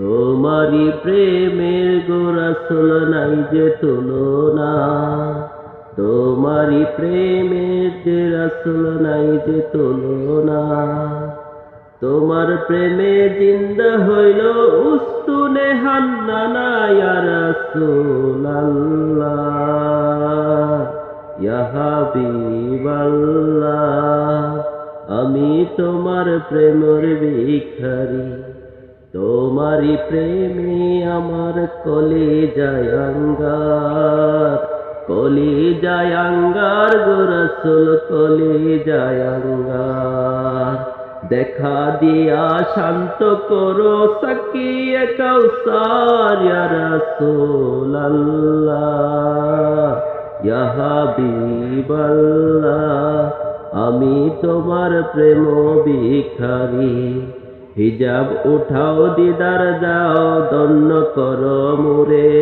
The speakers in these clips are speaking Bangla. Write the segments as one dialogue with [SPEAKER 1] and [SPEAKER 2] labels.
[SPEAKER 1] তোমারি প্রেমের গোরাসল নাই যে তুলনা। তোমারি প্রেমের যে রাসুল নাই যে তুলনা। তোমার প্রেমে জিন্দা হইল উস্তুনে হান্নানা ইয়া রাসূলুল্লাহ ইয়া হাবিবাল্লাহ আমি তোমার প্রেমের ভিখারি। তোমারি প্রেমে আমার কলে জায়াঙ্গার কলি জায়াঙ্গার গোরসুল কলি জায়াঙ্গার দেখা দিয়া শান্ত করো সকিয়ে কৌসার হাবিবাল্লাহ, আমি তোমার প্রেম ভিখারি। হিজাব উঠাও দিদার, যাও দন্ন কর মুরে,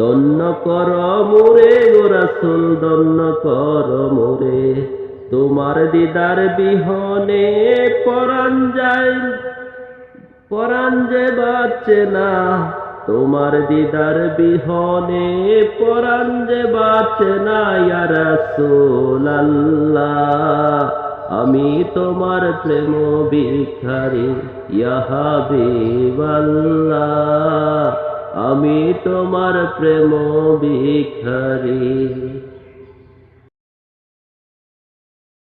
[SPEAKER 1] দন্ন কর মুরে গোরাসুল দন্ন কর মুরে। তোমার দিদার বিহনে পরাণ যায়, পরাণ যে বাঁচে না। তোমার দিদার বিহনে পরাণ যে বাঁচে না, ইয়া রাসূলুল্লাহ। আমি তোমার প্রেম ভিখারি ইয়া হাবিবাল্লাহ আমি তোমার প্রেম ভিখারি